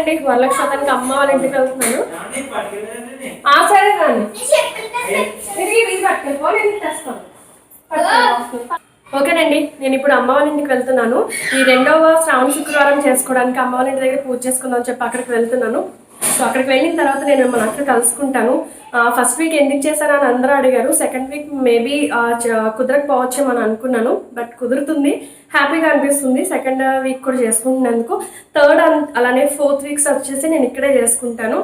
ఓకేనండి వరలక్ష్మతానికి అమ్మ వాళ్ళ ఇంటికి వెళ్తున్నాను. ఆ సరే ఓకేనండి నేను ఇప్పుడు అమ్మ వాళ్ళ ఇంటికి వెళ్తున్నాను. ఈ రెండవ శ్రావణ శుక్రవారం చేసుకోవడానికి అమ్మ వాళ్ళ ఇంటి దగ్గర పూజ చేసుకుందాం చెప్పి అక్కడికి వెళ్తున్నాను. సో అక్కడికి వెళ్ళిన తర్వాత నేను మన అక్కడ కలుసుకుంటాను. ఫస్ట్ వీక్ ఎందుకు చేశారని అందరూ అడిగారు. సెకండ్ వీక్ మేబీ కుదరకపోవచ్చేమని అని అనుకున్నాను. బట్ కుదురుతుంది. హ్యాపీగా అనిపిస్తుంది. సెకండ్ వీక్ కూడా చేసుకుంటున్నందుకు. థర్డ్ అలానే ఫోర్త్ వీక్స్ వచ్చేసి నేను ఇక్కడే చేసుకుంటాను.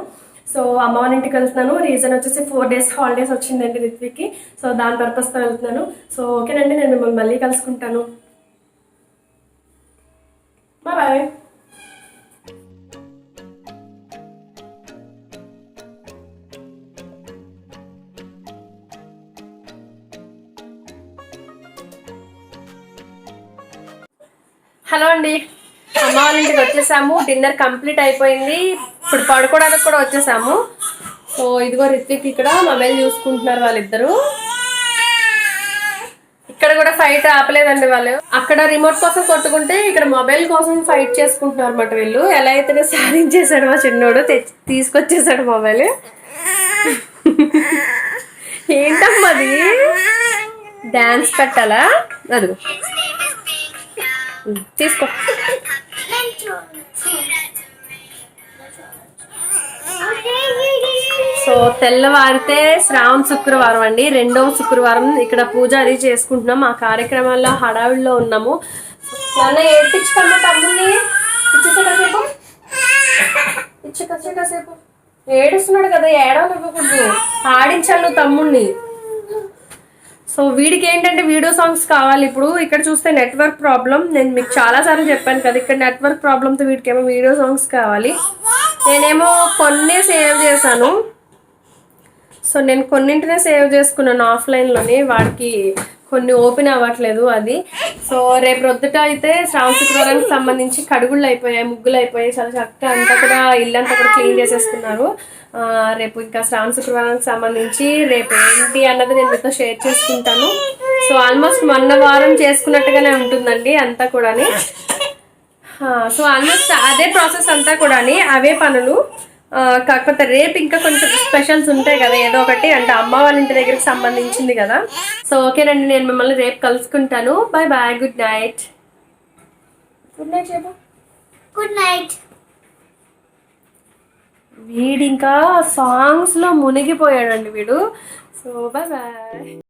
సో అమ్మ వాళ్ళ ఇంటికి వెళ్తున్నాను. రీజన్ వచ్చేసి ఫోర్ డేస్ హాలిడేస్ వచ్చిందండి రిత్విక్కి. సో దాని పర్పస్తో వెళ్తున్నాను. సో ఓకేనండి నేను మిమ్మల్ని మళ్ళీ కలుసుకుంటాను. బాయ్ హలో అండి. అమ్మ వాళ్ళ ఇంటికి వచ్చేసాము. డిన్నర్ కంప్లీట్ అయిపోయింది. ఇప్పుడు పడుకోవడానికి కూడా వచ్చేసాము. సో ఇదిగో రిత్విక్ ఇక్కడ మొబైల్ చూసుకుంటున్నారు వాళ్ళిద్దరు. ఇక్కడ కూడా ఫైట్ ఆపలేదండి వాళ్ళు. అక్కడ రిమోట్ కోసం కొట్టుకుంటే ఇక్కడ మొబైల్ కోసం ఫైట్ చేసుకుంటున్నారు అన్నమాట వీళ్ళు. ఎలా అయితే సాధించేశాడు మా చిన్నోడు. తెచ్చి తీసుకొచ్చేసాడు మొబైల్. ఏంటమ్మా అది? డాన్స్ పెట్టాలా? అదిగో. తీసుకో. సో తెల్లవారితే శ్రావణ శుక్రవారం అండి. రెండవ శుక్రవారం ఇక్కడ పూజ అది చేసుకుంటున్నాం. ఆ కార్యక్రమాల్లో హడావిడిలో ఉన్నాము. నాన్న ఏడ్పించుకమ్మా తమ్ముడిని. ఇచ్చేసే కాసేపు. ఇచ్చే కాసేపు. ఏడుస్తున్నాడు కదా ఏడవనివ్వకూడదు. ఆడించాను తమ్ముడిని. సో వీడికి ఏంటంటే వీడియో సాంగ్స్ కావాలి. ఇప్పుడు ఇక్కడ చూస్తే నెట్వర్క్ ప్రాబ్లం నేను మీకు చాలా సార్లు చెప్పాను కదా ఇక్కడ నెట్వర్క్ ప్రాబ్లంతో వీడికి ఏమో వీడియో సాంగ్స్ కావాలి. నేనేమో కొన్ని సేవ్ చేశాను. సో నేను కొన్నింటినే సేవ్ చేసుకున్నాను ఆఫ్లైన్లోనే వాడికి కొన్ని ఓపెన్ అవ్వట్లేదు అది. సో రేపు రొద్దుట అయితే శ్రావణ శుక్రవారానికి సంబంధించి కడుగుళ్ళు అయిపోయాయి ముగ్గులు అయిపోయాయి. చాలా చక్కగా అంతా కూడా ఇల్లంతా కూడా క్లీన్ చేసేసుకున్నారు. రేపు ఇంకా శ్రావణ శుక్రవారానికి సంబంధించి రేపు ఏంటి అన్నది నేను మీతో షేర్ చేసుకుంటాను. సో ఆల్మోస్ట్ మొన్న వారం చేసుకున్నట్టుగానే ఉంటుందండి అంతా కూడాని. సో ఆల్మోస్ట్ అదే ప్రాసెస్ అంతా కూడా అవే పనులు. కాకపోతే రేపు ఇంకా కొంచెం స్పెషల్స్ ఉంటాయి కదా ఏదో ఒకటి. అంటే అమ్మ వాళ్ళ ఇంటి దగ్గరికి సంబంధించింది కదా. సో ఓకేనండి నేను మిమ్మల్ని రేపు కలుసుకుంటాను. Bye bye good night good night చెప్పు గుడ్ నైట్ వీడింకా ఇంకా సాంగ్స్లో మునిగిపోయాడండి వీడు. So bye bye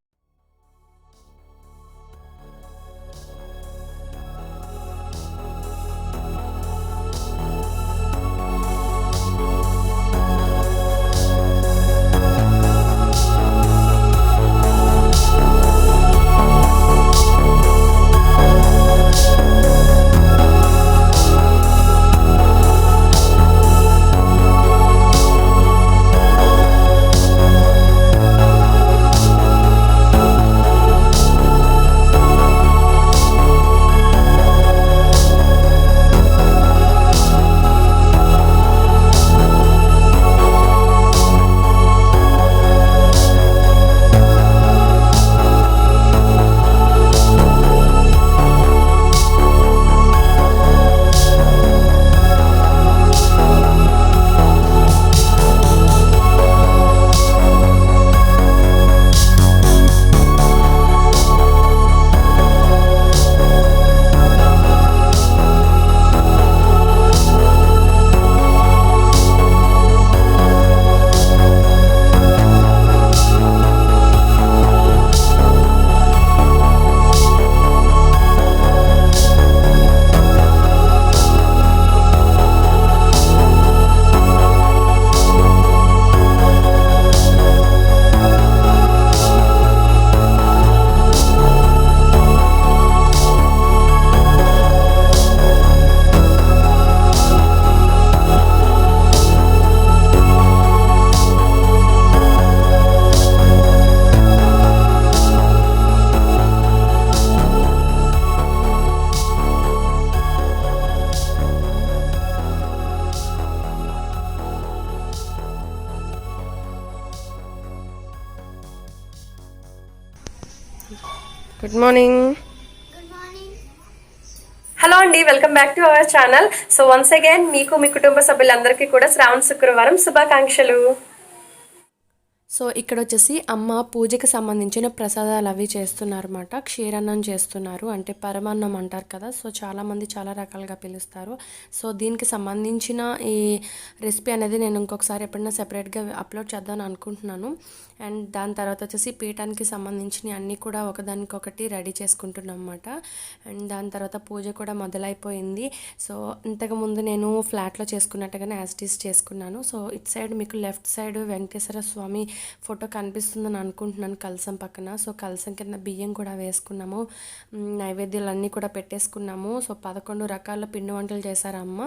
welcome back to our channel. So once again మీకు మీ కుటుంబ సభ్యులందరికీ కూడా శ్రావణ శుక్రవారం శుభాకాంక్షలు. సో ఇక్కడ వచ్చేసి అమ్మ పూజకి సంబంధించిన ప్రసాదాలు అవి చేస్తున్నారన్నమాట. క్షీరన్నం చేస్తున్నారు. అంటే పరమాన్నం అంటారు కదా. సో చాలామంది చాలా రకాలుగా పిలుస్తారు. సో దీనికి సంబంధించిన ఈ రెసిపీ అనేది నేను ఇంకొకసారి ఎప్పుడైనా సెపరేట్గా అప్లోడ్ చేద్దాం అనుకుంటున్నాను. అండ్ దాని తర్వాత వచ్చేసి పీఠానికి సంబంధించిన అన్నీ కూడా ఒకదానికొకటి రెడీ చేసుకుంటున్నాం అనమాట అండ్ దాని తర్వాత పూజ కూడా మొదలైపోయింది. సో ఇంతకుముందు నేను ఫ్లాట్లో చేసుకున్నట్టుగానే యాజ్ చేసుకున్నాను. సో ఇట్ సైడ్ మీకు left side Venkateswara Swamy photo కనిపిస్తుందని అనుకుంటున్నాను కలసం పక్కన. సో కలసం కింద బియ్యం కూడా వేసుకున్నాము. నైవేద్యాలు అన్నీ కూడా పెట్టేసుకున్నాము. సో పదకొండు రకాల పిండి వంటలు చేశారు అమ్మ.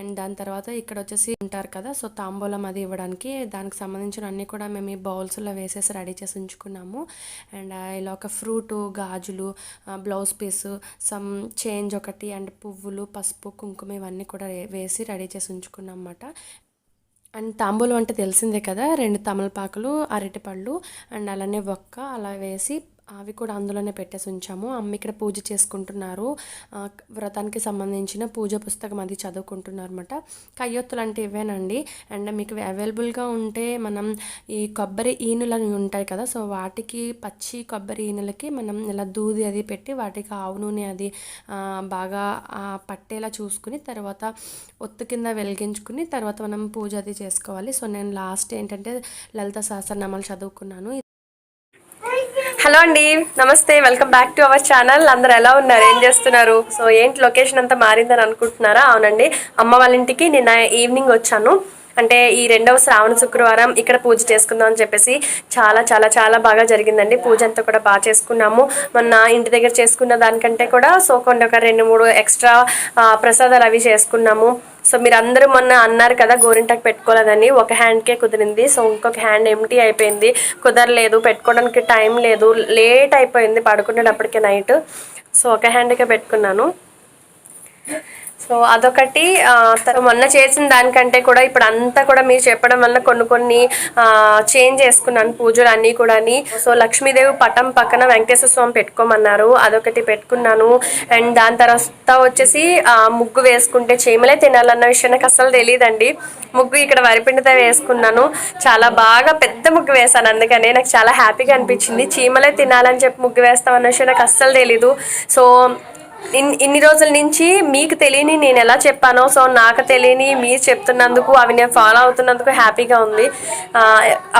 అండ్ దాని తర్వాత ఇక్కడ వచ్చేసి ఉంటారు కదా సో తాంబూలం అది ఇవ్వడానికి. దానికి సంబంధించిన అన్నీ కూడా మేము ఈ బౌల్స్లో వేసేసి రెడీ చేసి ఉంచుకున్నాము. అండ్ ఇలా ఒక ఫ్రూట్ గాజులు బ్లౌజ్ పీస్ సమ్ చేంజ్ ఒకటి అండ్ పువ్వులు పసుపు కుంకుమ ఇవన్నీ కూడా వేసి రెడీ చేసి ఉంచుకున్నాం అన్నమాట. అండ్ తాంబూలం అంటే తెలిసిందే కదా? రెండు తమలపాకులు అరటిపళ్ళు అండ్ అలానే ఒక్క అలా వేసి అవి కూడా అందులోనే పెట్టేసి ఉంచాము. అమ్మ ఇక్కడ పూజ చేసుకుంటున్నారు. వ్రతానికి సంబంధించిన పూజ పుస్తకం అది చదువుకుంటున్నారు అనమాట కయ్యొత్తులు అంటే ఇవేనండి. అండ్ మీకు అవైలబుల్గా ఉంటే మనం ఈ కొబ్బరి ఈనులు అని ఉంటాయి కదా సో వాటికి పచ్చి కొబ్బరి ఈనులకి మనం ఇలా దూది అది పెట్టి వాటికి ఆవు నూనె అది బాగా పట్టేలా చూసుకుని తర్వాత ఒత్తు కింద వెలిగించుకుని తర్వాత మనం పూజ అది చేసుకోవాలి. సో నేను లాస్ట్ ఏంటంటే లలిత సహస్రనామాలు చదువుకున్నాను. హలో అండి నమస్తే welcome back to our channel. అందరు ఎలా ఉన్నారు? ఏం చేస్తున్నారు? సో ఏంటి లొకేషన్ అంతా మారిందని అనుకుంటున్నారా? అవునండి అమ్మ వాళ్ళ ఇంటికి నిన్న ఈవినింగ్ వచ్చాను. అంటే ఈ రెండవ శ్రావణ శుక్రవారం ఇక్కడ పూజ చేసుకుందాం అని చెప్పేసి చాలా చాలా చాలా బాగా జరిగిందండి. పూజ అంతా కూడా బాగా చేసుకున్నాము. మొన్న ఇంటి దగ్గర చేసుకున్న దానికంటే కూడా సో కొన్ని ఒక రెండు మూడు ఎక్స్ట్రా ప్రసాదాలు అవి చేసుకున్నాము. సో మీరు అందరూ మొన్న అన్నారు కదా గోరింటాకు పెట్టుకోలేదని. ఒక హ్యాండ్కే కుదిరింది. సో ఇంకొక హ్యాండ్ ఎంటీ అయిపోయింది. కుదరలేదు. పెట్టుకోవడానికి టైం లేదు. లేట్ అయిపోయింది పడుకునేటప్పటికే నైట్. సో ఒక హ్యాండ్కే పెట్టుకున్నాను. సో అదొకటి మొన్న చేసిన దానికంటే కూడా ఇప్పుడు అంతా కూడా మీరు చెప్పడం వల్ల కొన్ని కొన్ని చేంజ్ చేసుకున్నాను పూజలు అన్నీ కూడా సో లక్ష్మీదేవి పటం పక్కన వెంకటేశ్వర స్వామి పెట్టుకోమన్నారు అదొకటి పెట్టుకున్నాను. అండ్ దాని తర్వాత వచ్చేసి ముగ్గు వేసుకుంటే చీమలే తినాలన్న విషయం నాకు అసలు తెలియదండి ముగ్గు ఇక్కడ వరిపిండితో వేసుకున్నాను. చాలా బాగా పెద్ద ముగ్గు వేశాను అందుకనే నాకు చాలా హ్యాపీగా అనిపించింది. చీమలే తినాలని చెప్పి ముగ్గు వేస్తామన్న విషయం నాకు అస్సలు తెలీదు. సో ఇన్ని రోజుల నుంచి మీకు తెలియని నేను ఎలా చెప్పానో సో నాకు తెలియని మీరు చెప్తున్నందుకు అవి నేను ఫాలో అవుతున్నందుకు హ్యాపీగా ఉంది.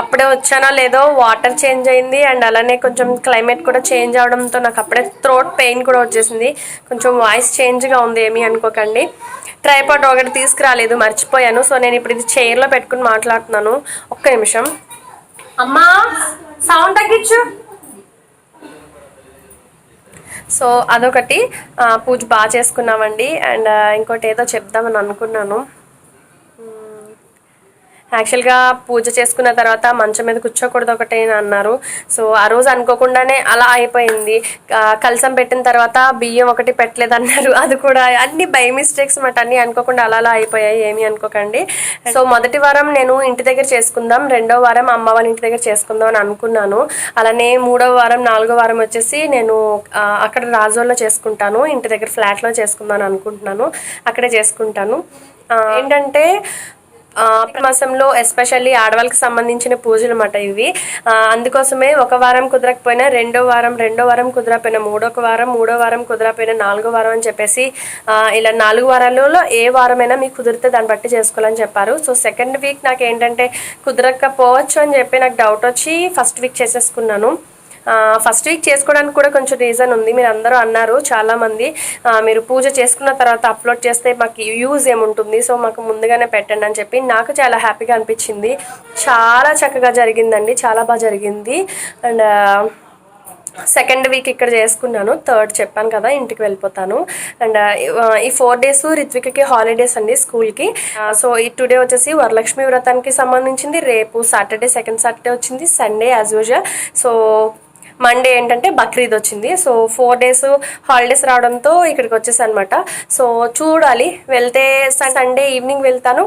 అప్పుడే వచ్చానో లేదో వాటర్ చేంజ్ అయింది అండ్ అలానే కొంచెం క్లైమేట్ కూడా చేంజ్ అవడంతో నాకు అప్పుడే థ్రోట్ పెయిన్ కూడా వచ్చేసింది. కొంచెం వాయిస్ చేంజ్గా ఉంది ఏమీ అనుకోకండి. ట్రైపాడ్ ఒకటి తీసుకురాలేదు మర్చిపోయాను. సో నేను ఇప్పుడు ఇది చైర్లో పెట్టుకుని మాట్లాడుతున్నాను. ఒక్క నిమిషం. అమ్మా సౌండ్ తగ్గించు. సో అదొకటి పూజ బాగా చేసుకున్నామండి. అండ్ ఇంకోటి ఏదో చెప్దామని అనుకున్నాను. యాక్చువల్గా పూజ చేసుకున్న తర్వాత మంచం మీద కూర్చోకూడదు ఒకటే అని అన్నారు. సో ఆ రోజు అనుకోకుండానే అలా అయిపోయింది. కలసం పెట్టిన తర్వాత బియ్యం ఒకటి పెట్టలేదు అన్నారు అది కూడా అన్ని బై మిస్టేక్స్ మాట. అన్ని అనుకోకుండా అలా అలా అయిపోయాయి. ఏమీ అనుకోకండి. సో మొదటి వారం నేను ఇంటి దగ్గర చేసుకుందాం. రెండో వారం అమ్మ వాళ్ళ ఇంటి దగ్గర చేసుకుందాం అని అనుకున్నాను. అలానే మూడో వారం నాలుగో వారం వచ్చేసి నేను అక్కడ రాజోల్లో చేసుకుంటాను. ఇంటి దగ్గర ఫ్లాట్లో చేసుకుందాం అని అనుకుంటున్నాను. అక్కడే చేసుకుంటాను. ఏంటంటే మాసంలో ఎస్పెషల్లీ ఆడవాళ్ళకి సంబంధించిన పూజలు అన్నమాట ఇవి. అందుకోసమే ఒక వారం కుదరకపోయినా రెండో వారం రెండో వారం కుదరకపోయినా మూడో వారం మూడో వారం కుదరకపోయినా నాలుగో వారం అని చెప్పేసి ఇలా నాలుగు వారాలలో ఏ వారమైనా మీకు కుదిరితే దాన్ని బట్టి చేసుకోవాలని చెప్పారు. సో సెకండ్ వీక్ నాకు ఏంటంటే కుదరకపోవచ్చు అని చెప్పి నాకు డౌట్ వచ్చి ఫస్ట్ వీక్ చేసేసుకున్నాను. ఫస్ట్ వీక్ చేసుకోవడానికి కూడా కొంచెం రీజన్ ఉంది. మీరు అందరూ అన్నారు చాలామంది. మీరు పూజ చేసుకున్న తర్వాత అప్లోడ్ చేస్తే మాకు యూజ్ ఏముంటుంది? సో మాకు ముందుగానే పెట్టండి అని చెప్పి నాకు చాలా హ్యాపీగా అనిపించింది. చాలా చక్కగా జరిగిందండి. చాలా బాగా జరిగింది. అండ్ సెకండ్ వీక్ ఇక్కడ చేసుకున్నాను. థర్డ్ చెప్పాను కదా ఇంటికి వెళ్ళిపోతాను. అండ్ ఈ ఫోర్ డేస్ రిత్వికకి హాలిడేస్ అండి స్కూల్కి. సో ఈ టుడే వచ్చేసి వరలక్ష్మి వ్రతానికి సంబంధించింది. రేపు సాటర్డే సెకండ్ సాటర్డే వచ్చింది. Sunday as usual so Monday ఏంటంటే బక్రీద్ వచ్చింది. సో ఫోర్ డేస్ హాలిడేస్ రావడంతో ఇక్కడికి వచ్చేసి అనమాట సో చూడాలి. వెళ్తే సండే ఈవినింగ్ వెళ్తాను.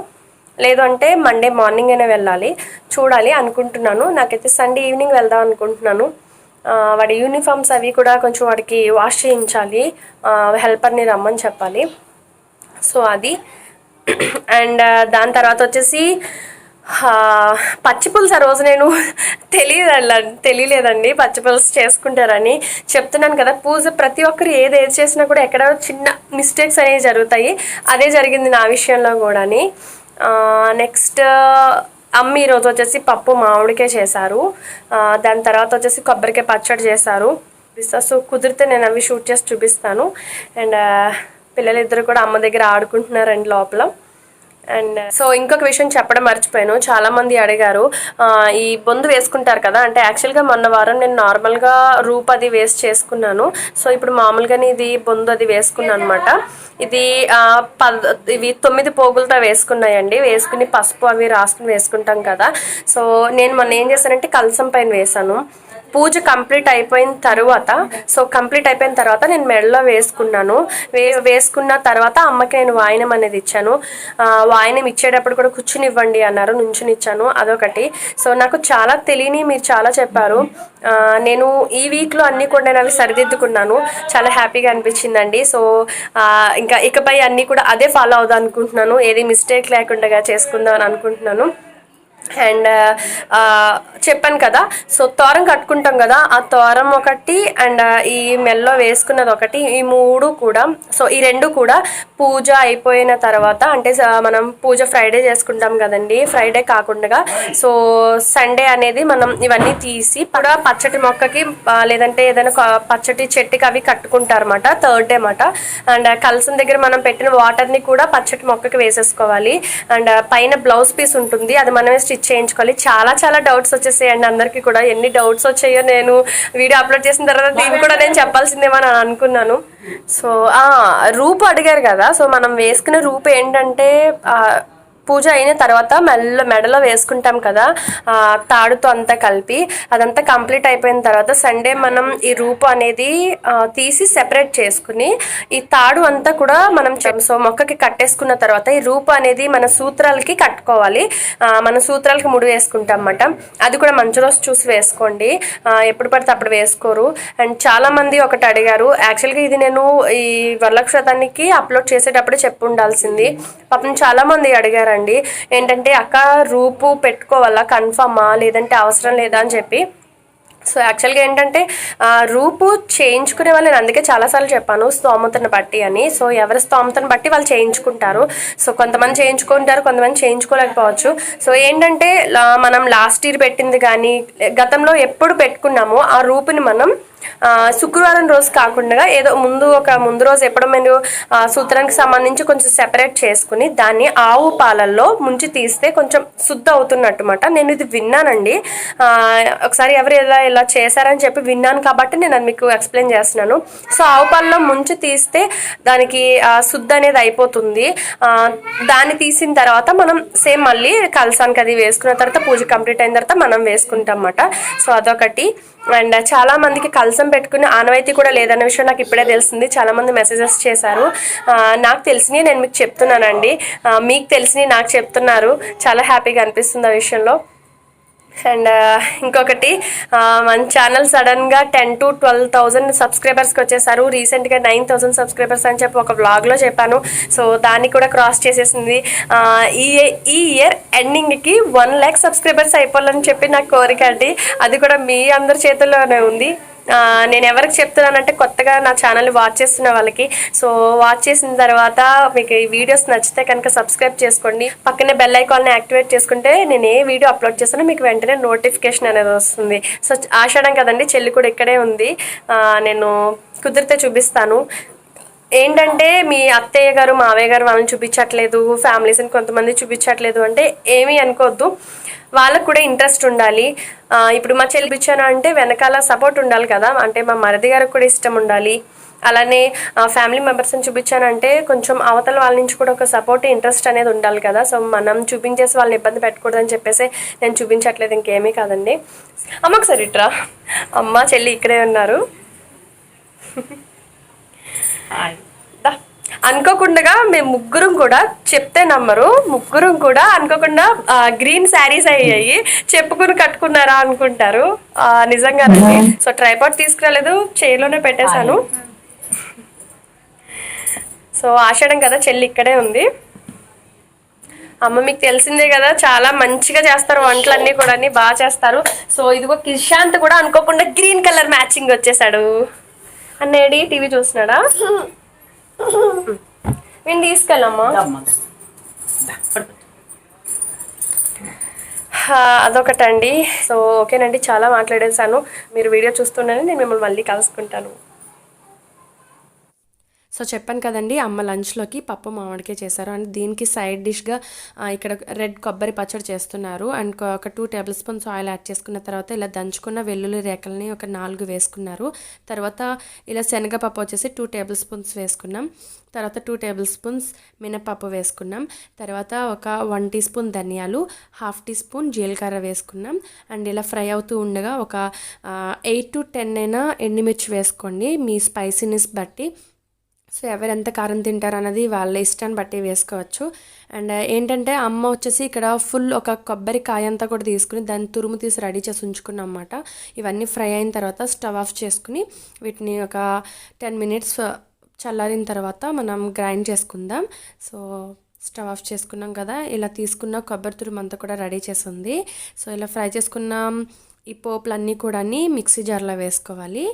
లేదు అంటే మండే మార్నింగ్ అయినా వెళ్ళాలి. చూడాలి అనుకుంటున్నాను. నాకైతే సండే ఈవినింగ్ వెళ్దాం అనుకుంటున్నాను. వాడి యూనిఫామ్స్ అవి కూడా కొంచెం వాడికి వాష్ చేయించాలి. హెల్పర్ని రమ్మని చెప్పాలి. సో అది. అండ్ దాని తర్వాత వచ్చేసి పచ్చిపులుసు పచ్చి పులుసు ఆ రోజు నేను తెలియదు తెలియలేదండి. పచ్చిపులుసు చేసుకుంటారని చెప్తున్నాను కదా. పూజ ప్రతి ఒక్కరు ఏది ఏది చేసినా కూడా ఎక్కడ చిన్న మిస్టేక్స్ అనేవి జరుగుతాయి. అదే జరిగింది నా విషయంలో కూడాని. నెక్స్ట్ అమ్మ ఈరోజు వచ్చేసి పప్పు మామిడికే చేశారు. దాని తర్వాత వచ్చేసి కొబ్బరికాయ పచ్చడి చేశారు. సో కుదిరితే నేను అవి షూట్ చేసి చూపిస్తాను. అండ్ పిల్లలిద్దరు కూడా అమ్మ దగ్గర ఆడుకుంటున్నారండి లోపల. అండ్ uh, సో ఇంకొక విషయం చెప్పడం మర్చిపోయాను. చాలా మంది అడిగారు ఈ బొందు వేసుకుంటారు కదా అంటే యాక్చువల్గా మొన్న వారం నేను నార్మల్గా రూప్ అది వేస్ట్ చేసుకున్నాను. సో ఇప్పుడు మామూలుగానే ఇది బొందు అది వేసుకున్నాను అనమాట ఇది పద ఇవి తొమ్మిది పోగులతో వేసుకున్నాయండి. వేసుకుని పసుపు అవి రాసుకుని వేసుకుంటాం కదా. సో నేను మొన్న ఏం చేశానంటే కలసం పైన వేసాను పూజ కంప్లీట్ అయిపోయిన తర్వాత సో కంప్లీట్ అయిపోయిన తర్వాత నేను మెడలో వేసుకున్నాను. వే వేసుకున్న తర్వాత అమ్మకి నేను వాయనం అనేది ఇచ్చాను. వాయినం వాయనం ఇచ్చేటప్పుడు కూడా కూర్చుని ఇవ్వండి అన్నారు నుంచుని ఇచ్చాను అదొకటి. సో నాకు చాలా తెలియని మీరు చాలా చెప్పారు. నేను ఈ వీక్లో అన్నీ కూడా నేను అవి సరిదిద్దుకున్నాను. చాలా హ్యాపీగా అనిపించిందండి. సో ఇంకా ఇకపై అన్నీ కూడా అదే ఫాలో అవుదాం అనుకుంటున్నాను. ఏది మిస్టేక్ లేకుండా చేసుకుందాం అని అనుకుంటున్నాను. అండ్ చెప్పాను కదా సో తోరం కట్టుకుంటాం కదా ఆ తోరం ఒకటి అండ్ ఈ మెల్లో వేసుకున్నది ఒకటి ఈ మూడు కూడా సో ఈ రెండు కూడా పూజ అయిపోయిన తర్వాత అంటే మనం పూజ ఫ్రైడే చేసుకుంటాం కదండి ఫ్రైడే కాకుండా సో సండే అనేది మనం ఇవన్నీ తీసి కూడా పచ్చటి మొక్కకి లేదంటే ఏదైనా పచ్చటి చెట్టుకి అవి కట్టుకుంటారన్నమాట థర్డ్ డే అన్నమాట. అండ్ కలసం దగ్గర మనం పెట్టిన వాటర్ని కూడా పచ్చటి మొక్కకి వేసేసుకోవాలి. అండ్ పైన బ్లౌజ్ పీస్ ఉంటుంది అది మనమే స్టిచ్ చేయించుకోవాలి. చాలా చాలా డౌట్స్ వచ్చేసాయండి అందరికీ కూడా. ఎన్ని డౌట్స్ వచ్చాయో నేను వీడియో అప్లోడ్ చేసిన తర్వాత దీన్ని కూడా నేను చెప్పాల్సిందేమో అని అనుకున్నాను. సో రూపు అడిగారు కదా. సో మనం వేసుకునే రూపు ఏంటంటే పూజ అయిన తర్వాత మెల్ల మెడలో వేసుకుంటాం కదా తాడుతో అంతా కలిపి అదంతా కంప్లీట్ అయిపోయిన తర్వాత సండే మనం ఈ రూపు అనేది తీసి సెపరేట్ చేసుకుని ఈ తాడు అంతా కూడా మనం చే- సో మొక్కకి కట్టేసుకున్న తర్వాత ఈ రూపు అనేది మన సూత్రాలకి కట్టుకోవాలి. మన సూత్రాలకి ముడి వేసుకుంటాం అన్నమాట అది కూడా మంచి రోజు చూసి వేసుకోండి. ఎప్పుడు పడితే అప్పుడు వేసుకోరు. అండ్ చాలామంది ఒకటి అడిగారు యాక్చువల్గా ఇది నేను ఈ వరలక్షతానికి అప్లోడ్ చేసేటప్పుడే చెప్పు ఉండాల్సింది. పాపం చాలామంది అడిగారు అండి ఏంటంటే అక్క రూపు పెట్టుకోవాలా కన్ఫర్మా లేదంటే అవసరం లేదా అని చెప్పి. సో యాక్చువల్గా ఏంటంటే రూపు చేయించుకునే వాళ్ళు నేను అందుకే చాలాసార్లు చెప్పాను స్తోమతను బట్టి అని. సో ఎవరి స్తోమతను బట్టి వాళ్ళు చేయించుకుంటారు. సో కొంతమంది చేయించుకుంటారు కొంతమంది చేయించుకోలేకపోవచ్చు. సో ఏంటంటే లా- మనం లాస్ట్ ఇయర్ పెట్టింది కానీ గతంలో ఎప్పుడు పెట్టుకున్నామో ఆ రూపుని మనం శుక్రవారం రోజు కాకుండా ఏదో ముందు ఒక ముందు రోజు ఎప్పుడో మీరు సూత్రానికి సంబంధించి కొంచెం సెపరేట్ చేసుకుని దాన్ని ఆవు పాలల్లో ముంచి తీస్తే కొంచెం శుద్ధ అవుతున్నట్టుమాట. నేను ఇది విన్నానండి. ఒకసారి ఎవరు ఇలా ఇలా చేశారని చెప్పి విన్నాను కాబట్టి నేను అది మీకు ఎక్స్ప్లెయిన్ చేస్తున్నాను. సో ఆవు పాలలో ముంచి తీస్తే దానికి శుద్ధ అనేది అయిపోతుంది. దాన్ని తీసిన తర్వాత మనం సేమ్ మళ్ళీ కలసానికి అది వేసుకున్న తర్వాత పూజ కంప్లీట్ అయిన తర్వాత మనం వేసుకుంటాం అన్నమాట. సో అదొకటి. అండ్ చాలా మందికి కలసం పెట్టుకుని ఆనవాయితీ కూడా లేదన్న విషయం నాకు ఇప్పుడే తెలిసింది. చాలా మంది మెసేజెస్ చేశారు. నాకు తెలిసినవి నేను మీకు చెప్తున్నానండి. మీకు తెలిసినవి నాకు చెప్తున్నారు. చాలా హ్యాపీగా అనిపిస్తుంది ఆ విషయంలో. అండ్ ఇంకొకటి మన ఛానల్ సడన్గా టెన్ టు ట్వెల్వ్ థౌజండ్ సబ్స్క్రైబర్స్కి వచ్చేసారు. రీసెంట్గా నైన్ థౌజండ్ సబ్స్క్రైబర్స్ అని చెప్పి ఒక వ్లాగ్లో చెప్పాను. సో దాన్ని కూడా క్రాస్ చేసేసింది. ఈ ఈ ఇయర్ ఎండింగ్కి వన్ ల్యాక్ సబ్స్క్రైబర్స్ అయిపోవాలని చెప్పి నాకు కోరిక అండి. అది కూడా మీ అందరి చేతుల్లోనే ఉంది. నేను ఎవరికి చెప్తున్నానంటే కొత్తగా నా ఛానల్ వాచ్ చేస్తున్న వాళ్ళకి. సో వాచ్ చేసిన తర్వాత మీకు ఈ వీడియోస్ నచ్చితే కనుక సబ్స్క్రైబ్ చేసుకోండి. పక్కనే బెల్ ఐకాన్ని యాక్టివేట్ చేసుకుంటే నేను ఏ వీడియో అప్లోడ్ చేస్తానో మీకు వెంటనే నోటిఫికేషన్ అనేది వస్తుంది. సో ఆషాఢం కదండి చెల్లి కూడా ఇక్కడే ఉంది. నేను కుదిరితే చూపిస్తాను. ఏంటంటే మీ అత్తయ్య గారు మావయ్య గారు వాళ్ళని చూపించట్లేదు ఫ్యామిలీస్ని కొంతమంది చూపించట్లేదు అంటే ఏమీ అనుకోవద్దు. వాళ్ళకు కూడా ఇంట్రెస్ట్ ఉండాలి. ఇప్పుడు మా చెల్లిపించాను అంటే వెనకాల సపోర్ట్ ఉండాలి కదా. అంటే మా మరది గారికి కూడా ఇష్టం ఉండాలి. అలానే ఫ్యామిలీ మెంబర్స్ని చూపించానంటే కొంచెం అవతల వాళ్ళ నుంచి కూడా ఒక సపోర్ట్ ఇంట్రెస్ట్ అనేది ఉండాలి కదా. సో మనం చూపించేసి వాళ్ళని ఇబ్బంది పెట్టకూడదని చెప్పేసి నేను చూపించట్లేదు ఇంకేమీ కాదండి. అమ్మ ఒకసారి ఇట్రా. అమ్మ చెల్లి ఇక్కడే ఉన్నారు. అనుకోకుండా మేము ముగ్గురం కూడా చెప్తే నమ్మరు. ముగ్గురం కూడా అనుకోకుండా గ్రీన్ శారీస్ అయ్యాయి. చెప్పుకుని కట్టుకున్నారా అనుకుంటారు. ఆ, నిజంగానండి. సో ట్రైపాడ్ తీసుకురాలేదు. చైర్లోనే పెట్టేశాను. సో ఆషాఢం కదా చెల్లి ఇక్కడే ఉంది. అమ్మ మీకు తెలిసిందే కదా చాలా మంచిగా చేస్తారు వంటలన్నీ కూడా అన్ని బాగా చేస్తారు. సో ఇదిగో కిషాంత్ కూడా అనుకోకుండా గ్రీన్ కలర్ మ్యాచింగ్ వచ్చేసాడు. అన్నేడి టీవీ చూస్తున్నాడా? నేను తీసుకెళ్ళమ్మా. హా, అదొకటండి. సో ఓకేనండి చాలా మాట్లాడేశాను. మీరు వీడియో చూస్తున్నాను నేను మిమ్మల్ని మళ్ళీ కలుసుకుంటాను. సో చెప్పాను కదండి అమ్మ లంచ్లోకి పప్పు మామిడికాయ చేశారు. అండ్ దీనికి సైడ్ డిష్గా ఇక్కడ రెడ్ కొబ్బరి పచ్చడి చేస్తున్నారు. అండ్ ఒక two tablespoons oil add చేసుకున్న తర్వాత ఇలా దంచుకున్న వెల్లుల్లి రేకల్ని ఒక నాలుగు వేసుకున్నారు. తర్వాత ఇలా శనగపప్పు వచ్చేసి టూ టేబుల్ స్పూన్స్ వేసుకున్నాం. తర్వాత టూ టేబుల్ స్పూన్స్ మినపప్పు వేసుకున్నాం. తర్వాత ఒక వన్ టీ స్పూన్ ధనియాలు హాఫ్ టీ స్పూన్ జీలకర్ర వేసుకున్నాం. అండ్ ఇలా ఫ్రై అవుతూ ఉండగా ఒక ఎయిట్ టు టెన్ అయినా ఎండుమిర్చి వేసుకోండి. మీ స్పైసీనెస్ బట్టి సో ఎవరు ఎంత కారం తింటారు అన్నది వాళ్ళ ఇష్టాన్ని బట్టి వేసుకోవచ్చు. అండ్ ఏంటంటే అమ్మ వచ్చేసి ఇక్కడ ఫుల్ ఒక కొబ్బరికాయ అంతా కూడా తీసుకుని దాన్ని తురుము తీసి రెడీ చేసి ఉంచుకున్నాం అన్నమాట ఇవన్నీ ఫ్రై అయిన తర్వాత స్టవ్ ఆఫ్ చేసుకుని వీటిని ఒక టెన్ మినిట్స్ చల్లారిన తర్వాత మనం గ్రైండ్ చేసుకుందాం. సో స్టవ్ ఆఫ్ చేసుకున్నాం కదా ఇలా తీసుకున్న కొబ్బరి తురుము అంతా కూడా రెడీ చేసి ఉంది. సో ఇలా ఫ్రై చేసుకున్న ఈ పోపులన్నీ కూడా మిక్సీ జార్లో వేసుకోవాలి.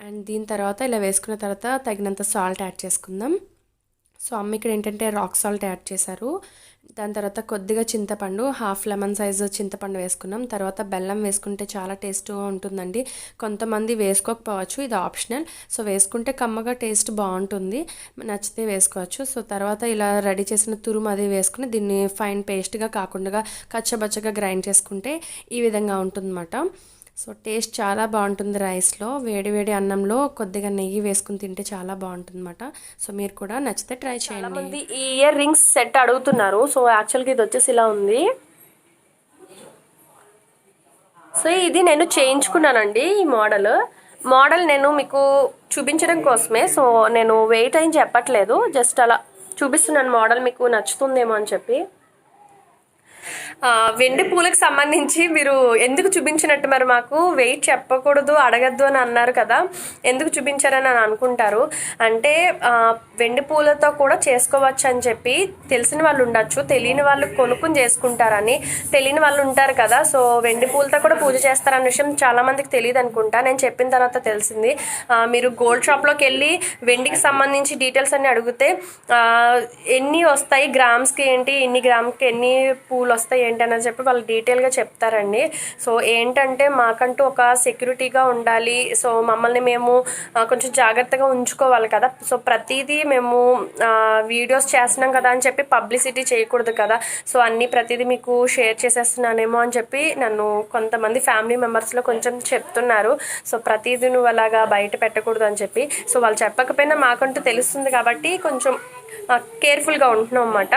అండ్ దీని తర్వాత ఇలా వేసుకున్న తర్వాత తగినంత సాల్ట్ యాడ్ చేసుకుందాం. సో అమ్మ ఇక్కడ ఏంటంటే రాక్ సాల్ట్ యాడ్ చేశారు. దాని తర్వాత కొద్దిగా చింతపండు హాఫ్ లెమన్ సైజు చింతపండు వేసుకున్నాం. తర్వాత బెల్లం వేసుకుంటే చాలా టేస్ట్గా ఉంటుందండి. కొంతమంది వేసుకోకపోవచ్చు ఇది ఆప్షనల్. సో వేసుకుంటే కమ్మగా టేస్ట్ బాగుంటుంది. నచ్చితే వేసుకోవచ్చు. సో తర్వాత ఇలా రెడీ చేసిన తురుము అది వేసుకుని దీన్ని ఫైన్ పేస్ట్గా కాకుండా కచ్చబచ్చగా గ్రైండ్ చేసుకుంటే ఈ విధంగా ఉంటుందన్నమాట. సో టేస్ట్ చాలా బాగుంటుంది రైస్లో. వేడి వేడి అన్నంలో కొద్దిగా నెయ్యి వేసుకుని తింటే చాలా బాగుంటుంది అనమాట సో మీరు కూడా నచ్చితే ట్రై చేయండి. మంది ఈ ఇయర్ రింగ్స్ సెట్ అడుగుతున్నారు. సో యాక్చువల్గా ఇది వచ్చేసి ఇలా ఉంది. సో ఇది నేను చేయించుకున్నానండి ఈ మోడల్. మోడల్ నేను మీకు చూపించడం కోసమే. సో నేను వెయిట్ అని చెప్పట్లేదు. జస్ట్ అలా చూపిస్తున్నాను మోడల్ మీకు నచ్చుతుందేమో అని చెప్పి. వెండి పూలకు సంబంధించి మీరు ఎందుకు చూపించినట్టు మరి మాకు వెయిట్ చెప్పకూడదు అడగద్దు అని అన్నారు కదా. ఎందుకు చూపించారని అని అనుకుంటారు. అంటే వెండి పూలతో కూడా చేసుకోవచ్చు అని చెప్పి తెలిసిన వాళ్ళు ఉండొచ్చు. తెలియని వాళ్ళు కొనుక్కుని చేసుకుంటారని తెలియని వాళ్ళు ఉంటారు కదా. సో వెండి పూలతో కూడా పూజ చేస్తారన్న విషయం చాలా మందికి తెలియదు అనుకుంటా. నేను చెప్పిన తర్వాత తెలిసింది. మీరు గోల్డ్ షాప్లోకి వెళ్ళి వెండికి సంబంధించి డీటెయిల్స్ అన్ని అడిగితే ఎన్ని వస్తాయి గ్రామ్స్కి ఏంటి ఎన్ని గ్రామ్కి ఎన్ని పూలు వస్తాయి ఏంటనేది చెప్పి వాళ్ళు డీటెయిల్గా చెప్తారండి. సో ఏంటంటే మాకంటూ ఒక సెక్యూరిటీగా ఉండాలి. సో మమ్మల్ని మేము కొంచెం జాగ్రత్తగా ఉంచుకోవాలి కదా. సో ప్రతిదీ మేము వీడియోస్ చేస్తున్నాం కదా అని చెప్పి పబ్లిసిటీ చేయకూడదు కదా. సో అన్నీ ప్రతిదీ మీకు షేర్ చేసేస్తున్నానేమో అని చెప్పి నన్ను కొంతమంది ఫ్యామిలీ మెంబర్స్లో కొంచెం చెప్తున్నారు. సో ప్రతిదీ నువ్వు అలాగా బయట పెట్టకూడదు అని చెప్పి. సో వాళ్ళు చెప్పకపోయినా మాకంటూ తెలుస్తుంది కాబట్టి కొంచెం కేర్ఫుల్గా ఉంటున్నాం అనమాట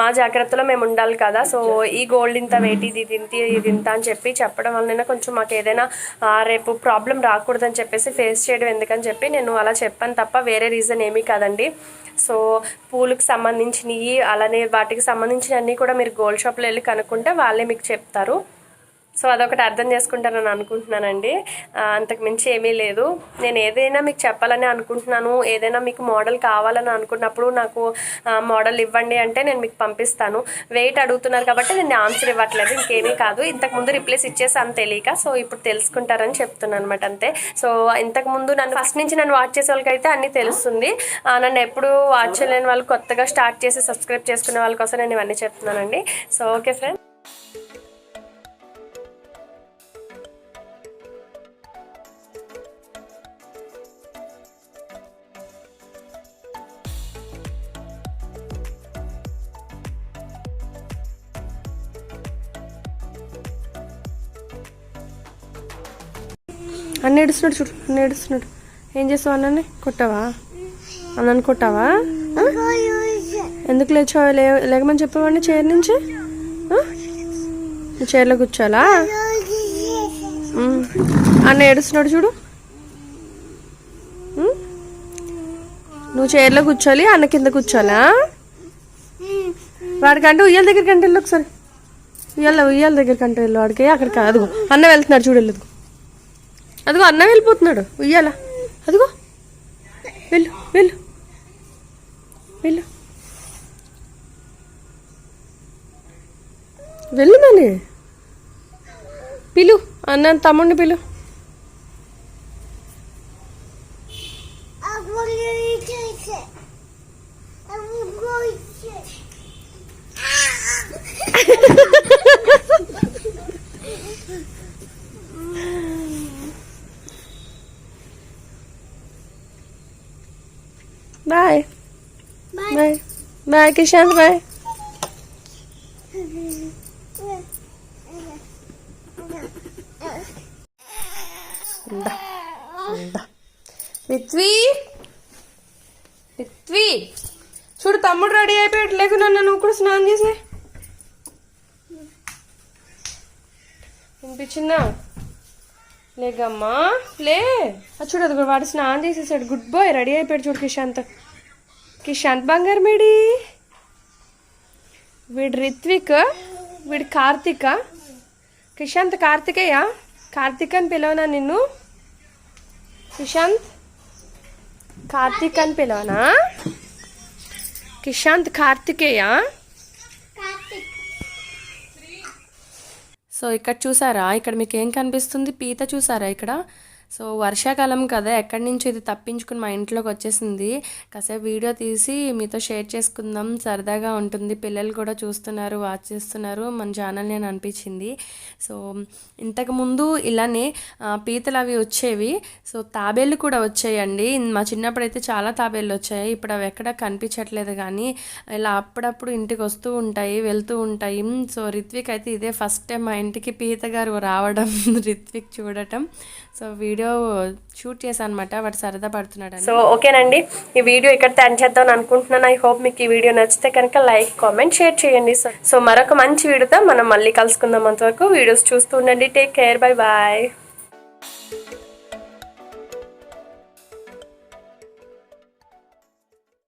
మా జాగ్రత్తలో మేము ఉండాలి కదా. సో ఈ గోల్డ్ ఇంత వేటి ఇది ఇది ఇంత ఇది ఇంత అని చెప్పి చెప్పడం వలన కొంచెం మాకు ఏదైనా రేపు ప్రాబ్లం రాకూడదని చెప్పేసి ఫేస్ చేయడం ఎందుకని చెప్పి నేను అలా చెప్పాను తప్ప వేరే రీజన్ ఏమీ కాదండి. సో పూలకు సంబంధించినవి అలానే వాటికి సంబంధించినవన్నీ కూడా మీరు గోల్డ్ షాప్లో వెళ్ళి కనుక్కుంటే వాళ్ళే మీకు చెప్తారు. సో అదొకటి అర్థం చేసుకుంటానని అనుకుంటున్నానండి. ఆ, అంతకు మించి ఏమీ లేదు. నేను ఏదైనా మీకు చెప్పాలని అనుకుంటున్నాను ఏదైనా మీకు మోడల్ కావాలని అనుకున్నప్పుడు నాకు మోడల్ ఇవ్వండి అంటే నేను మీకు పంపిస్తాను. వెయిట్ అడుగుతున్నారు కాబట్టి నేను ఆన్సర్ ఇవ్వట్లేదు ఇంకేమీ కాదు. ఇంతకుముందు రిప్లేస్ ఇచ్చేసాను తెలియక సో ఇప్పుడు తెలుసుకుంటారని చెప్తున్నాను అనమాట అంతే. సో ఇంతకుముందు నన్ను ఫస్ట్ నుంచి నన్ను వాచ్ చేసే వాళ్ళకైతే అన్నీ తెలుస్తుంది. నన్ను ఎప్పుడు వాచ్ చేయలేని వాళ్ళు కొత్తగా స్టార్ట్ చేసి సబ్స్క్రైబ్ చేసుకునే వాళ్ళ కోసం నేను ఇవన్నీ చెప్తున్నానండి. So okay friends. అన్న ఏడుస్తున్నాడు చూడు అన్న ఏడుస్తున్నాడు. ఏం చేస్తావు అన్నని? కొట్టావా? అన్నని కొట్టావా? ఎందుకు లేచావు? లే లేకమని చెప్పావండి చైర్ నుంచి? నువ్వు చైర్లో కూర్చోాలా అన్న ఏడుస్తున్నాడు చూడు. నువ్వు చైర్లో కూర్చోాలి అన్న కింద కూర్చోాలా వాడికంటే ఉయ్యాల దగ్గరికి అంటే వెళ్ళు ఒకసారి. ఉయ్యాల ఉయ్యాల దగ్గరికి అంటే వెళ్ళు వాడికి. అక్కడికి కాదు. అన్న వెళ్తున్నాడు చూడలేదు అదిగో అన్న వెళ్ళిపోతున్నాడు. ఉయ్యాల. అదిగో. వెళ్ళు వెళ్ళు. వెళ్ళు. వెళ్ళు నాని. పిలు. అన్న తమ్ముడిని పిలు bye bye bye Kishanth bye Rithvi Rithvi చూడు తమ్ముడు రెడీ అయిపోయాడు. లేకున్నా నువ్వు కూడా స్నానం చేసే. వినిపించిందా లేగమ్మా లే. చూడు అది కూడా వాడు స్నానం చేసేసాడు. గుడ్ బాయ్ రెడీ అయిపోయాడు చూడు కిషాంత్ కిషాంత్ బంగారు మేడీ. వీడు రిత్విక్ వీడు కార్తిక. క్రిషాంత్ కార్తికేయ కార్తిక్ అని పిలవనా నిన్ను? క్రిషాంత్? కార్తిక్ అని పిలవనా? క్రిషాంత్ కార్తికేయ? సో ఇక్కడ చూసారా? ఇక్కడ మీకు ఏం కనిపిస్తుంది? పీత చూసారా ఇక్కడ? సో వర్షాకాలం కదా ఎక్కడి నుంచి ఇది తప్పించుకుని మా ఇంట్లోకి వచ్చేసింది. కాసేపు వీడియో తీసి మీతో షేర్ చేసుకుందాం. సరదాగా ఉంటుంది. పిల్లలు కూడా చూస్తున్నారు వాచ్ చేస్తున్నారు. మన ఛానల్ నేను అనిపించింది. సో ఇంతకుముందు ఇలానే పీతలు అవి వచ్చేవి. సో తాబేళ్ళు కూడా వచ్చాయండి. మా చిన్నప్పుడు అయితే చాలా తాబేళ్ళు వచ్చాయి. ఇప్పుడు అవి ఎక్కడ కనిపించట్లేదు కానీ ఇలా అప్పుడప్పుడు ఇంటికి వస్తూ ఉంటాయి వెళ్తూ ఉంటాయి. సో రిత్విక్ అయితే ఇదే ఫస్ట్ టైం మా ఇంటికి పీత గారు రావడం రిత్విక్ చూడటం. సో వీడియో షూట్ చేశాను అనమాట వాడు సరదా పడుతున్నాడు సో ఓకేనండి. ఈ వీడియో ఇక్కడ ఎండ్ చేద్దాం అనుకుంటున్నాను. ఐ హోప్ మీకు ఈ వీడియో నచ్చితే కనుక లైక్ కామెంట్ షేర్ చేయండి. సో సో మరొక మంచి వీడియోతో మనం మళ్ళీ కలుసుకుందాం అంతవరకు. వీడియోస్ చూస్తూ ఉండండి. Take care. Bye bye